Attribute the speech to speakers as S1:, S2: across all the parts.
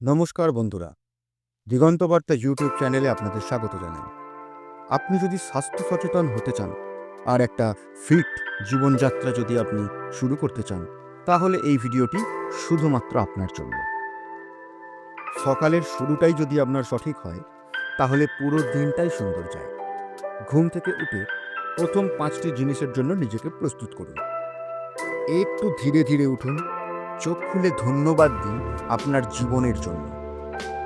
S1: নমস্কার বন্ধুরা। দিগন্ত বার্তা ইউটিউব চ্যানেলে আপনাদের স্বাগত জানাই। আপনি যদি স্বাস্থ্য সচেতন হতে চান আর একটা ফিট জীবনযাত্রা যদি আপনি শুরু করতে চান, তাহলে এই ভিডিওটি শুধুমাত্র আপনার জন্য। সকালের শুরুটাই যদি আপনার সঠিক হয়, তাহলে পুরো দিনটাই সুন্দর যায়। ঘুম থেকে উঠে প্রথম পাঁচটি জিনিসের জন্য নিজেকে প্রস্তুত করুন। একটু ধীরে ধীরে উঠুন, চোখ খুলে ধন্যবাদ দিন। আপনার জীবনের জন্য।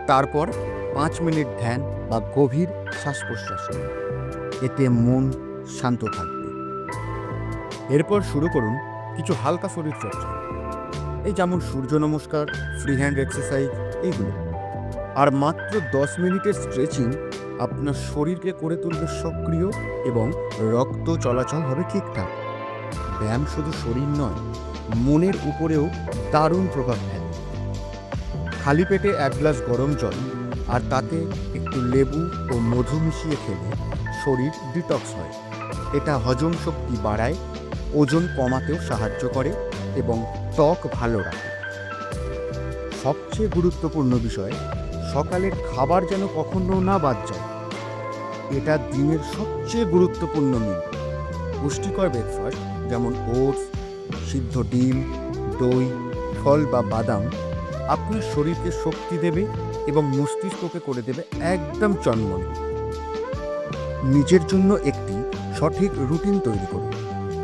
S1: তারপর পাঁচ মিনিট ধ্যান বা গভীর শ্বাস প্রশ্বাস এতে মন শান্ত থাকবে। এরপর শুরু করুন কিছু হালকা শরীর চর্চা এই যেমন সূর্য নমস্কার ফ্রি হ্যান্ড এক্সারসাইজ এইগুলো। আর মাত্র দশ মিনিটের স্ট্রেচিং আপনার শরীরকে করে তুলবে সক্রিয় এবং রক্ত চলাচল হবে ঠিকঠাক। ব্যায়াম শুধু শরীর নয়, মনের উপরেও দারুণ প্রভাব ফেলে। খালি পেটে এক গ্লাস গরম জল আর তাতে একটু লেবু ও মধু মিশিয়ে খেলে শরীর ডিটক্স হয়। এটা হজম শক্তি বাড়ায়, ওজন কমাতেও সাহায্য করে এবং ত্বক ভালো রাখে। সবচেয়ে গুরুত্বপূর্ণ বিষয়, সকালের খাবার যেন কখনো না বাদ যায়। এটা দিনের সবচেয়ে গুরুত্বপূর্ণ মিল। পুষ্টিকর ব্রেকফাস্ট যেমন ওটস সিদ্ধ ডিম, দই, ফল বা বাদাম আপনার শরীরকে শক্তি দেবে এবং মস্তিষ্ককে করে দেবে একদম চন্মনে। নিজের জন্য একটি সঠিক রুটিন তৈরি করুন,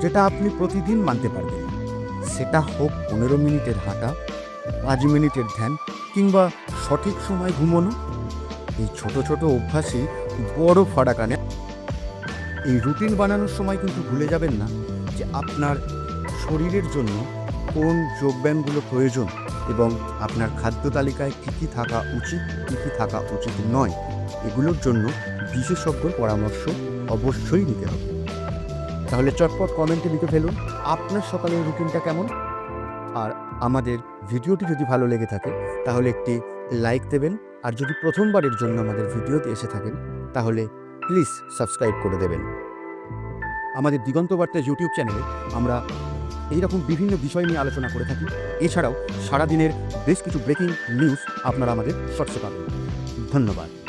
S1: যেটা আপনি প্রতিদিন মানতে পারবেন। সেটা হোক পনেরো মিনিটের হাঁটা, পাঁচ মিনিটের ধ্যান, কিংবা সঠিক সময় ঘুমোনো। এই ছোট ছোট অভ্যাসই বড় ফারাক আনে। এই রুটিন বানানোর সময় কিন্তু ভুলে যাবেন না যে আপনার শরীরের জন্য কোন যোগব্যায়ামগুলো প্রয়োজন। এবং আপনার খাদ্য তালিকায় কী কী থাকা উচিত, কী কী থাকা উচিত নয়, এগুলোর জন্য বিশেষজ্ঞর পরামর্শ অবশ্যই নিতে হবে। তাহলে চটপট কমেন্টে লিখে ফেলুন, আপনার সকালের রুটিনটা কেমন? আর আমাদের ভিডিওটি যদি ভালো লেগে থাকে, তাহলে একটি লাইক দেবেন, আর যদি প্রথমবারের জন্য আমাদের ভিডিওতে এসে থাকেন, তাহলে প্লিজ সাবস্ক্রাইব করে দেবেন। আমাদের দিগন্ত বার্তা ইউটিউব চ্যানেলে আমরা এইরকম বিভিন্ন বিষয় নিয়ে আলোচনা করে থাকি। এছাড়াও সারাদিনের বেশ কিছু ব্রেকিং নিউজ আপনারা আমাদের শর্টসে পাবেন। ধন্যবাদ।